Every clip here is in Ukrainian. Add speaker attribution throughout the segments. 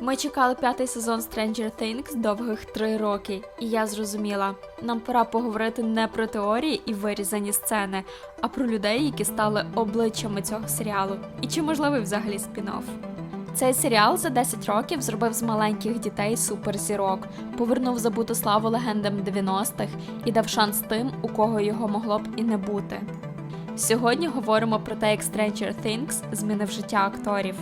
Speaker 1: Ми чекали п'ятий сезон Stranger Things довгих три роки, і я зрозуміла, нам пора поговорити не про теорії і вирізані сцени, а про людей, які стали обличчями цього серіалу. І чи можливий взагалі спін-офф? Цей серіал за 10 років зробив з маленьких дітей суперзірок, повернув забуту славу легендам 90-х і дав шанс тим, у кого його могло б і не бути. Сьогодні говоримо про те, як Stranger Things змінив життя акторів.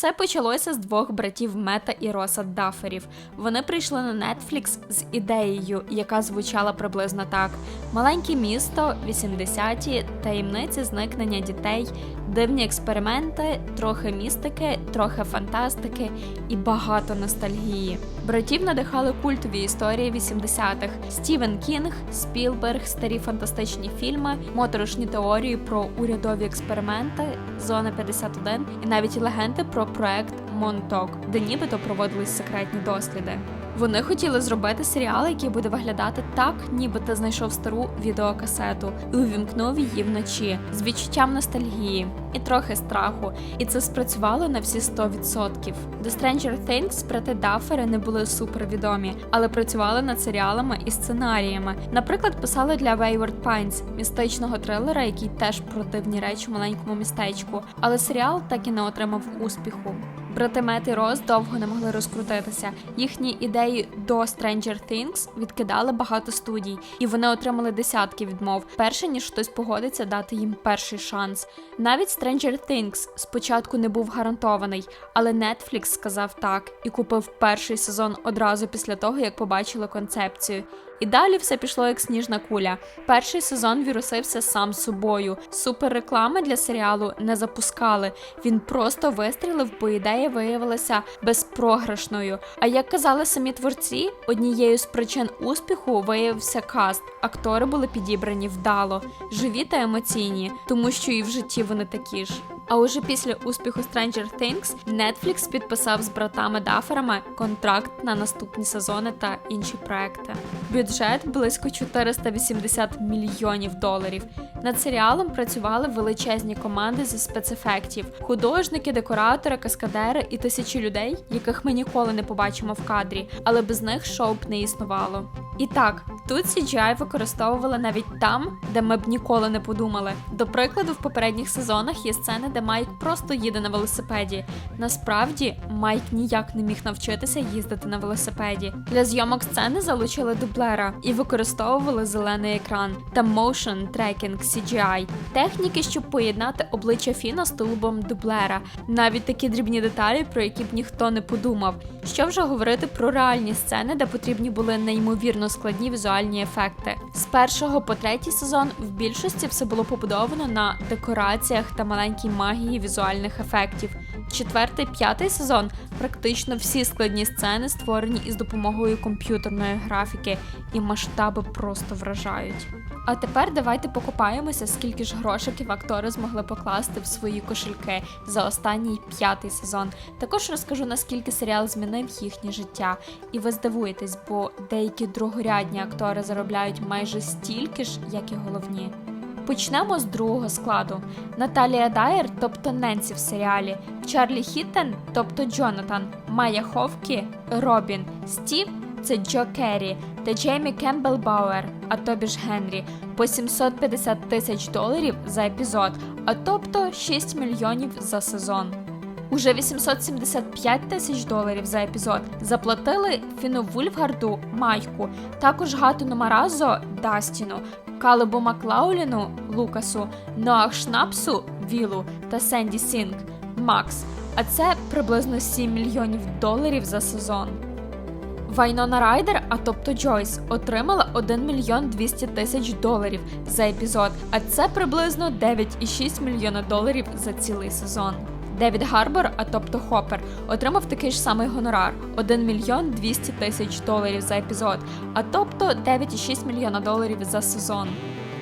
Speaker 1: Все почалося з двох братів Мета і Роса Даферів. Вони прийшли на Netflix з ідеєю, яка звучала приблизно так: маленьке місто, 80-ті, таємниці зникнення дітей, дивні експерименти, трохи містики, трохи фантастики і багато ностальгії. Братів надихали культові історії 80-х: Стівен Кінг, Спілберг, старі фантастичні фільми, моторошні теорії про урядові експерименти, Зона 51 і навіть легенди про проект Монток, де нібито проводились секретні досліди. Вони хотіли зробити серіал, який буде виглядати так, ніби ти знайшов стару відеокасету і увімкнув її вночі з відчуттям ностальгії і трохи страху. І це спрацювало на всі 100%. До Stranger Things брати Даффери не були супервідомі, але працювали над серіалами і сценаріями. Наприклад, писали для Wayward Pines, містичного трилера, який теж про дивні речі в маленькому містечку. Але серіал так і не отримав успіху. Брати Мет і Рос довго не могли розкрутитися. Їхні ідеї до Stranger Things відкидали багато студій, і вони отримали десятки відмов, перше ніж хтось погодиться дати їм перший шанс. Навіть Stranger Things спочатку не був гарантований, але Netflix сказав так і купив перший сезон одразу після того, як побачили концепцію. І далі все пішло як сніжна куля. Перший сезон вірусився сам собою. Суперреклами для серіалу не запускали. Він просто вистрілив, бо ідея виявилася безпрограшною. А як казали самі творці, однією з причин успіху виявився каст. Актори були підібрані вдало, живі та емоційні, тому що і в житті вони такі ж. А уже після успіху Stranger Things Netflix підписав з братами Даферами контракт на наступні сезони та інші проекти. Бюджет близько 480 мільйонів доларів. Над серіалом працювали величезні команди зі спецефектів, художники, декоратори, каскадери і тисячі людей, яких ми ніколи не побачимо в кадрі, але без них шоу б не існувало. І так, тут CGI використовували навіть там, де ми б ніколи не подумали. До прикладу, в попередніх сезонах є сцени, де Майк просто їде на велосипеді. Насправді, Майк ніяк не міг навчитися їздити на велосипеді. Для зйомок сцени залучили дублера і використовували зелений екран та motion tracking CGI. техніки, щоб поєднати обличчя Фіна з тулубом дублера. Навіть такі дрібні деталі, про які б ніхто не подумав. Що вже говорити про реальні сцени, де потрібні були неймовірно складні візуальні ефекти. З першого по третій сезон в більшості все було побудовано на декораціях та маленькій магії візуальних ефектів. Четвертий, п'ятий сезон практично всі складні сцени створені із допомогою комп'ютерної графіки, і масштаби просто вражають. А тепер давайте покопаємося, скільки ж грошиків актори змогли покласти в свої кошельки за останній п'ятий сезон. Також розкажу наскільки серіал змінив їхнє життя. І ви здивуєтесь, бо деякі другорядні актори заробляють майже стільки ж, як і головні. Почнемо з другого складу: Наталія Дайер, тобто Ненсі в серіалі, Чарлі Хіттен, тобто Джонатан, Майя Ховкі, Робін, Стів це Джо Керрі та Джеймі Кембл Бауер, а тобі ж Генрі, по 750 тисяч доларів за епізод, а тобто 6 мільйонів за сезон. Уже 875 тисяч доларів за епізод заплатили Фіну Вульфгарду Майку, також Гатуну Маразо Дастіну, Калебу Маклауліну Лукасу, Ноах Шнапсу Вілу та Сенді Сінг Макс. А це приблизно 7 мільйонів доларів за сезон. Вайнона Райдер, а тобто Джойс, отримала 1 мільйон 200 тисяч доларів за епізод, а це приблизно 9,6 мільйона доларів за цілий сезон. Девід Гарбор, а тобто Хоппер, отримав такий ж самий гонорар 1 мільйон 200 тисяч доларів за епізод, а тобто 9,6 мільйона доларів за сезон.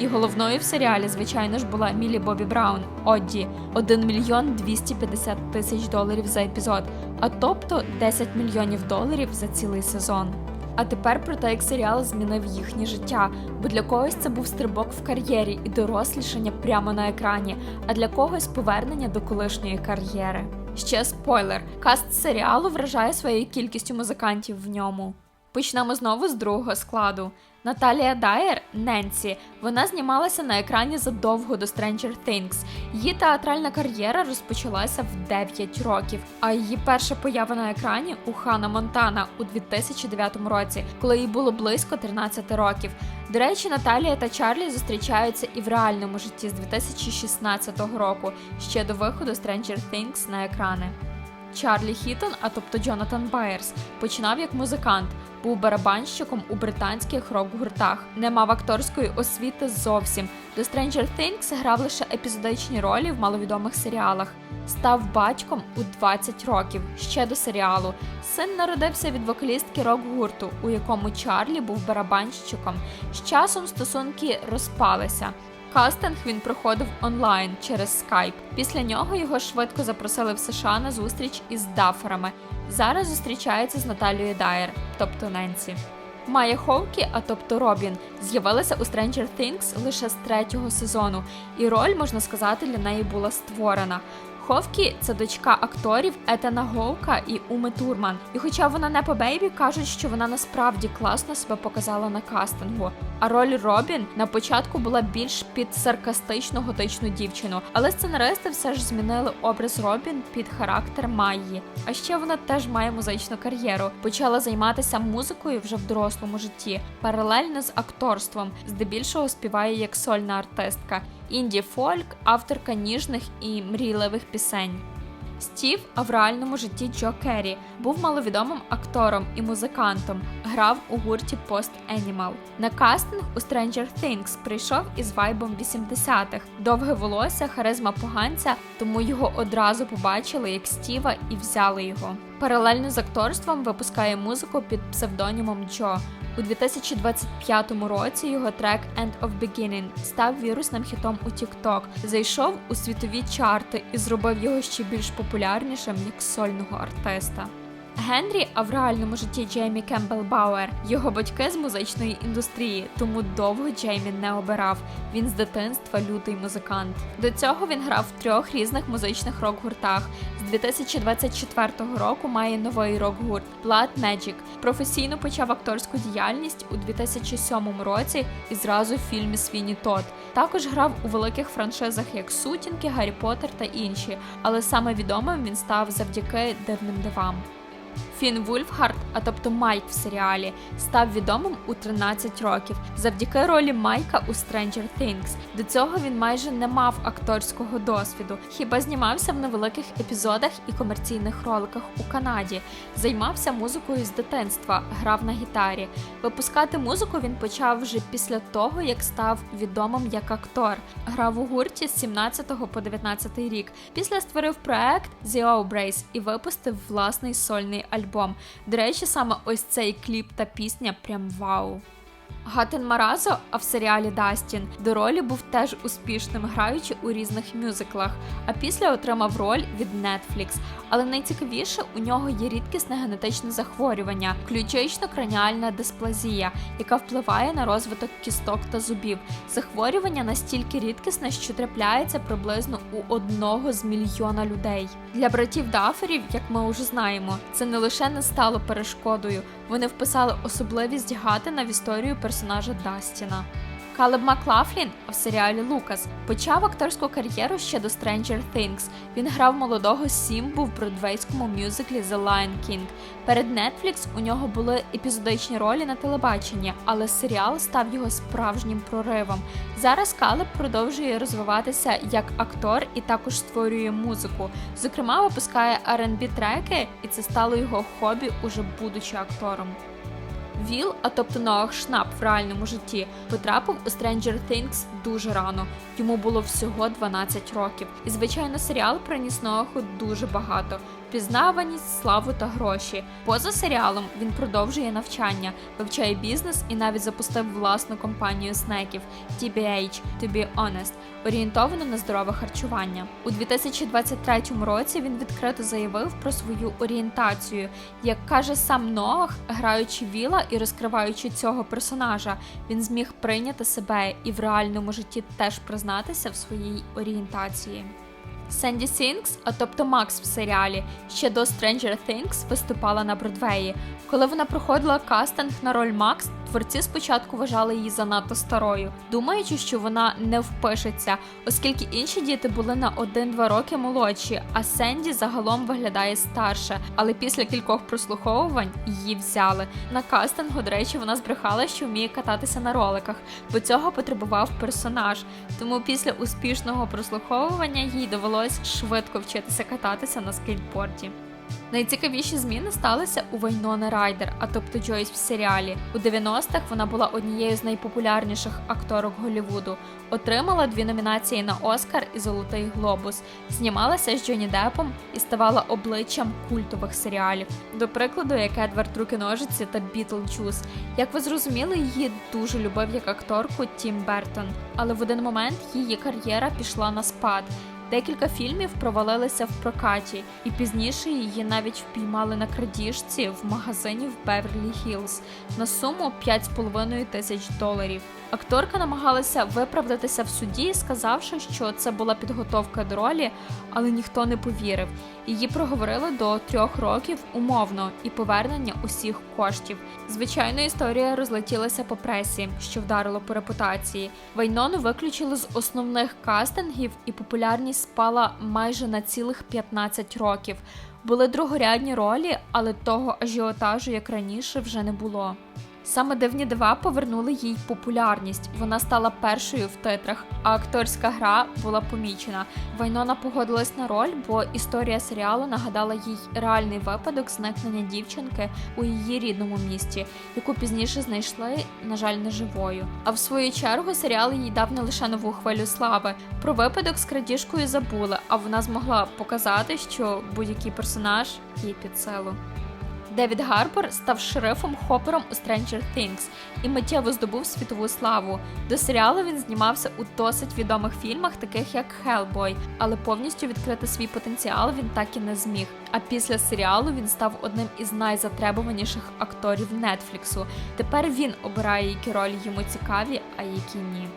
Speaker 1: І головною в серіалі, звичайно ж, була Мілі Бобі Браун Одді 1 мільйон 250 тисяч доларів за епізод, а тобто 10 мільйонів доларів за цілий сезон. А тепер про те, як серіал змінив їхнє життя, бо для когось це був стрибок в кар'єрі і дорослішання прямо на екрані, а для когось повернення до колишньої кар'єри. Ще спойлер: каст серіалу вражає своєю кількістю музикантів в ньому. Почнемо знову з другого складу. Наталія Дайер Ненсі. Вона знімалася на екрані задовго до Stranger Things. Її театральна кар'єра розпочалася в 9 років, а її перша поява на екрані у Хана Монтана у 2009 році, коли їй було близько 13 років. До речі, Наталія та Чарлі зустрічаються і в реальному житті з 2016 року, ще до виходу Stranger Things на екрани. Чарлі Хітон, а тобто Джонатан Байерс, починав як музикант, був барабанщиком у британських рок-гуртах, не мав акторської освіти зовсім. До Stranger Things грав лише епізодичні ролі в маловідомих серіалах. Став батьком у 20 років ще до серіалу. Син народився від вокалістки рок-гурту, у якому Чарлі був барабанщиком. З часом стосунки розпалися. Кастинг він проходив онлайн через Skype. Після нього його швидко запросили в США на зустріч із даферами. Зараз зустрічається з Наталією Дайер, тобто Ненсі. Майя Хоукі, а тобто Робін, з'явилася у Stranger Things лише з третього сезону, і роль, можна сказати, для неї була створена. Ховкі це дочка акторів Етана Гоука і Уми Турман. І хоча вона не по бейбі, кажуть, що вона насправді класно себе показала на кастингу. А роль Робін на початку була більш під саркастичну готичну дівчину, але сценаристи все ж змінили образ Робін під характер Майї. А ще вона теж має музичну кар'єру. Почала займатися музикою вже в дорослому житті, паралельно з акторством, здебільшого співає як сольна артистка інді фольк, авторка ніжних і мрійливих пісень. Стів, а в реальному житті Джо Керрі, був маловідомим актором і музикантом, грав у гурті Post Animal. На кастинг у Stranger Things прийшов із вайбом 80-х. Довге волосся, харизма поганця, тому його одразу побачили як Стіва і взяли його. Паралельно з акторством випускає музику під псевдонімом Джо. У 2025 році його трек End of Beginning став вірусним хітом у TikTok, зайшов у світові чарти і зробив його ще більш популярнішим як сольного артиста. Генрі, а в реальному житті Джеймі Кембл Бауер, його батьки з музичної індустрії, тому довго Джеймі не обирав. Він з дитинства лютий музикант. До цього він грав в трьох різних музичних рок-гуртах. З 2024 року має новий рок-гурт Blood Magic. Професійно почав акторську діяльність у 2007 році і зразу в фільмі Свіні Тот. Також грав у великих франшизах як Сутінки, Гаррі Поттер та інші, але саме відомим він став завдяки дивним дивам. Thank you. Фін Вульфхард, а тобто Майк в серіалі, став відомим у 13 років завдяки ролі Майка у Stranger Things. До цього він майже не мав акторського досвіду, хіба знімався в невеликих епізодах і комерційних роликах у Канаді. Займався музикою з дитинства, грав на гітарі. Випускати музику він почав вже після того, як став відомим як актор. Грав у гурті з 17 по 19 рік. Після створив проект The Obраce і випустив власний сольний альбом альбом. До речі, саме ось цей кліп та пісня прям вау. Гатен Маразо, а в серіалі Дастін до ролі був теж успішним, граючи у різних мюзиклах, а після отримав роль від Netflix. Але найцікавіше у нього є рідкісне генетичне захворювання, ключично-краніальна дисплазія, яка впливає на розвиток кісток та зубів. Захворювання настільки рідкісне, що трапляється приблизно у одного з мільйона людей. Для братів Даферів, як ми вже знаємо, це не лише не стало перешкодою, вони вписали особливість Гатена в історію персонажа Дастіна. Калеб Маклафлін в серіалі Лукас почав акторську кар'єру ще до Stranger Things. Він грав молодого Сімбу в бродвейському мюзиклі The Lion King. Перед Netflix у нього були епізодичні ролі на телебаченні, але серіал став його справжнім проривом. Зараз Калеб продовжує розвиватися як актор і також створює музику. Зокрема, випускає R&B треки, і це стало його хобі, уже будучи актором. Віл, а тобто Ноах Шнап в реальному житті, потрапив у Stranger Things дуже рано. Йому було всього 12 років. І, звичайно, серіал приніс Ноаху дуже багато. Впізнаваність, славу та гроші. Поза серіалом він продовжує навчання, вивчає бізнес і навіть запустив власну компанію снеків TBH – To Be Honest, орієнтовану на здорове харчування. У 2023 році він відкрито заявив про свою орієнтацію. Як каже сам Ноах, граючи Віла і розкриваючи цього персонажа, він зміг прийняти себе і в реальному житті теж признатися в своїй орієнтації. Сенді Сінкс, а тобто Макс в серіалі, ще до Stranger Things виступала на Бродвеї. Коли вона проходила кастинг на роль Макс, творці спочатку вважали її занадто старою, думаючи, що вона не впишеться, оскільки інші діти були на 1-2 роки молодші, а Сенді загалом виглядає старше. Але після кількох прослуховувань її взяли. На кастингу, до речі, вона збрехала, що вміє кататися на роликах, бо цього потребував персонаж. Тому після успішного прослуховування їй довелось швидко вчитися кататися на скейтборді. Найцікавіші зміни сталися у Вайнони Райдер, а тобто Джойс в серіалі. У 90-х вона була однією з найпопулярніших акторок Голлівуду. Отримала дві номінації на Оскар і Золотий Глобус. Знімалася з Джонні Деппом і ставала обличчям культових серіалів. До прикладу, як Едвард Руки-ножиці та Бітлджус. Як ви зрозуміли, її дуже любив як акторку Тім Бертон, але в один момент її кар'єра пішла на спад. Декілька фільмів провалилися в прокаті, і пізніше її навіть впіймали на крадіжці в магазині в Беверлі Хіллз на суму 5,5 тисяч доларів. Акторка намагалася виправдатися в суді, сказавши, що це була підготовка до ролі, але ніхто не повірив. Її проговорили до трьох років умовно і повернення усіх коштів. Звичайно, історія розлетілася по пресі, що вдарило по репутації. Вайнону виключили з основних кастингів, і популярність спала майже на цілих 15 років. Були другорядні ролі, але того ажіотажу, як раніше, вже не було. Саме дивні дива повернули їй популярність. Вона стала першою в титрах, а акторська гра була помічена. Вайнона погодилась на роль, бо історія серіалу нагадала їй реальний випадок зникнення дівчинки у її рідному місті, яку пізніше знайшли, на жаль, неживою. А в свою чергу серіал їй дав не лише нову хвилю слави. Про випадок з крадіжкою забули, а вона змогла показати, що будь-який персонаж їй під силу. Девід Гарбор став шерифом Хопером у Stranger Things і миттєво здобув світову славу. До серіалу він знімався у досить відомих фільмах, таких як Hellboy, але повністю відкрити свій потенціал він так і не зміг. А після серіалу він став одним із найзатребуваніших акторів Нетфліксу. Тепер він обирає, які ролі йому цікаві, а які ні.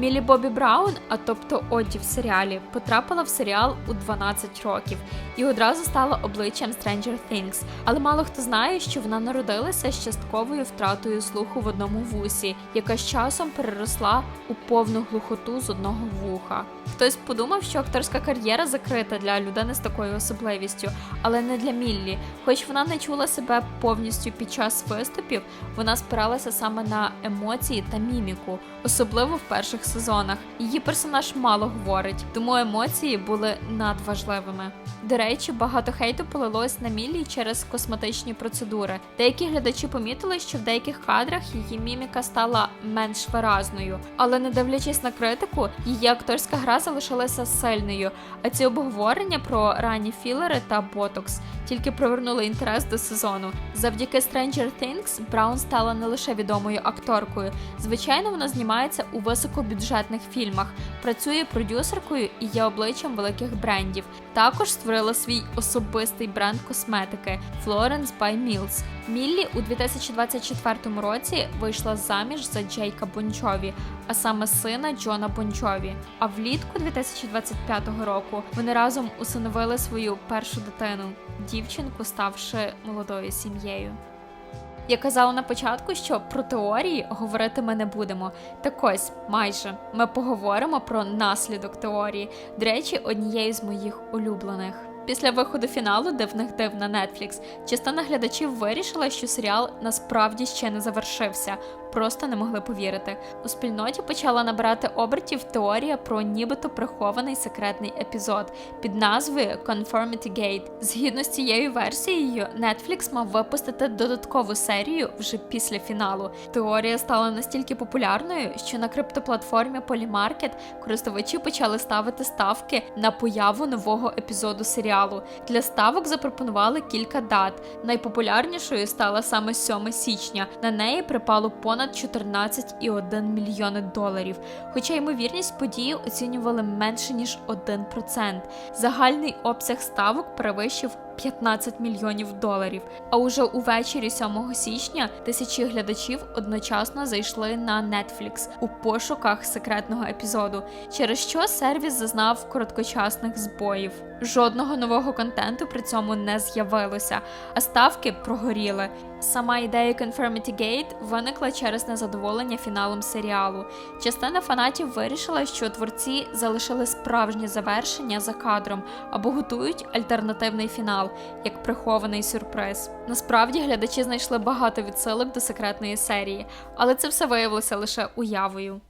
Speaker 1: Мілі Бобі Браун, а тобто Одді в серіалі, потрапила в серіал у 12 років і одразу стала обличчям Stranger Things. Але мало хто знає, що вона народилася з частковою втратою слуху в одному вусі, яка з часом переросла у повну глухоту з одного вуха. Хтось подумав, що акторська кар'єра закрита для людини з такою особливістю, але не для Міллі. Хоч вона не чула себе повністю під час виступів, вона спиралася саме на емоції та міміку, особливо в перших сезонах. Її персонаж мало говорить, тому емоції були надважливими. До речі, багато хейту полилось на Міллі через косметичні процедури. Деякі глядачі помітили, що в деяких кадрах її міміка стала менш виразною, але не дивлячись на критику, її акторська гра залишилася сильною. А ці обговорення про ранні філери та ботокс тільки привернули інтерес до сезону. Завдяки Stranger Things Браун стала не лише відомою акторкою. Звичайно, вона знімається у високобюджетних фільмах, працює продюсеркою і є обличчям великих брендів. Також створила свій особистий бренд косметики Florence by Mills. Міллі у 2024 році вийшла заміж за Джейка Бончові, а саме сина Джона Бончові. А влітку 2025 року вони разом усиновили свою першу дитину дівчинку, ставши молодою сім'єю. Я казала на початку, що про теорії говорити ми не будемо. Так ось, майже ми поговоримо про наслідок теорії, до речі, однією з моїх улюблених. Після виходу фіналу дивних див на Netflix, частина глядачів вирішила, що серіал насправді ще не завершився. Просто не могли повірити. У спільноті почала набирати обертів теорія про нібито прихований секретний епізод під назвою Conformity Gate. Згідно з цією версією, Netflix мав випустити додаткову серію вже після фіналу. Теорія стала настільки популярною, що на криптоплатформі Polymarket користувачі почали ставити ставки на появу нового епізоду серіалу. Для ставок запропонували кілька дат. Найпопулярнішою стала саме 7 січня. На неї припало понад 14,1 мільйони доларів. Хоча ймовірність події оцінювали менше ніж 1%. Загальний обсяг ставок перевищив 15 мільйонів доларів. А уже увечері 7 січня тисячі глядачів одночасно зайшли на Netflix у пошуках секретного епізоду, через що сервіс зазнав короткочасних збоїв. Жодного нового контенту при цьому не з'явилося, а ставки прогоріли. Сама ідея Conformity Gate виникла через незадоволення фіналом серіалу. Частина фанатів вирішила, що творці залишили справжнє завершення за кадром або готують альтернативний фінал, як прихований сюрприз. Насправді глядачі знайшли багато відсилок до секретної серії, але це все виявилося лише уявою.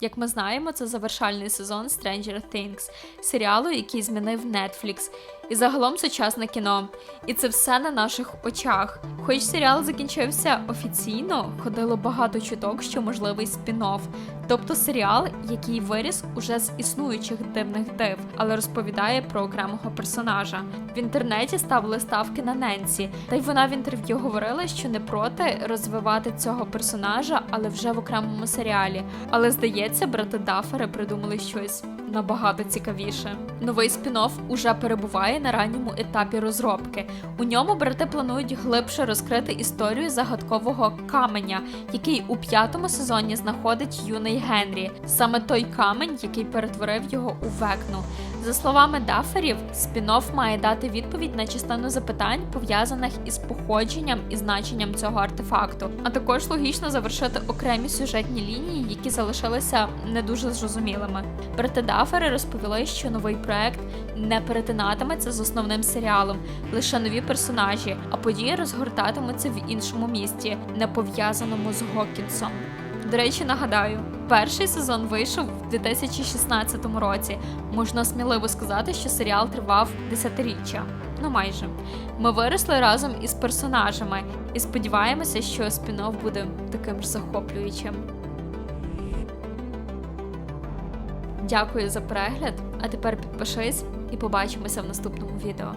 Speaker 1: Як ми знаємо, це завершальний сезон Stranger Things, серіалу, який змінив Netflix, і загалом сучасне кіно. І це все на наших очах. Хоч серіал закінчився офіційно, ходило багато чуток, що можливий спін-офф. Тобто серіал, який виріс уже з існуючих дивних див, але розповідає про окремого персонажа. В інтернеті ставили ставки на Ненсі, та й вона в інтерв'ю говорила, що не проти розвивати цього персонажа, але вже в окремому серіалі. Але здається, брати Дафери придумали щось набагато цікавіше. Новий спін-офф уже перебуває на ранньому етапі розробки. У ньому брати планують глибше розкрити історію загадкового каменя, який у п'ятому сезоні знаходить юний Генрі, саме той камень, який перетворив його у векну. За словами Даферів, спін-офф має дати відповідь на частину запитань, пов'язаних із походженням і значенням цього артефакту, а також логічно завершити окремі сюжетні лінії, які залишилися не дуже зрозумілими. Брати Дафери розповіли, що новий проект не перетинатиметься з основним серіалом, лише нові персонажі, а події розгортатимуться в іншому місті, не пов'язаному з Гокінсом. До речі, нагадаю, перший сезон вийшов в 2016 році. Можна сміливо сказати, що серіал тривав десятиріччя. Ну майже ми виросли разом із персонажами і сподіваємося, що спін-офф буде таким ж захоплюючим. Дякую за перегляд, а тепер підпишись і побачимося в наступному відео.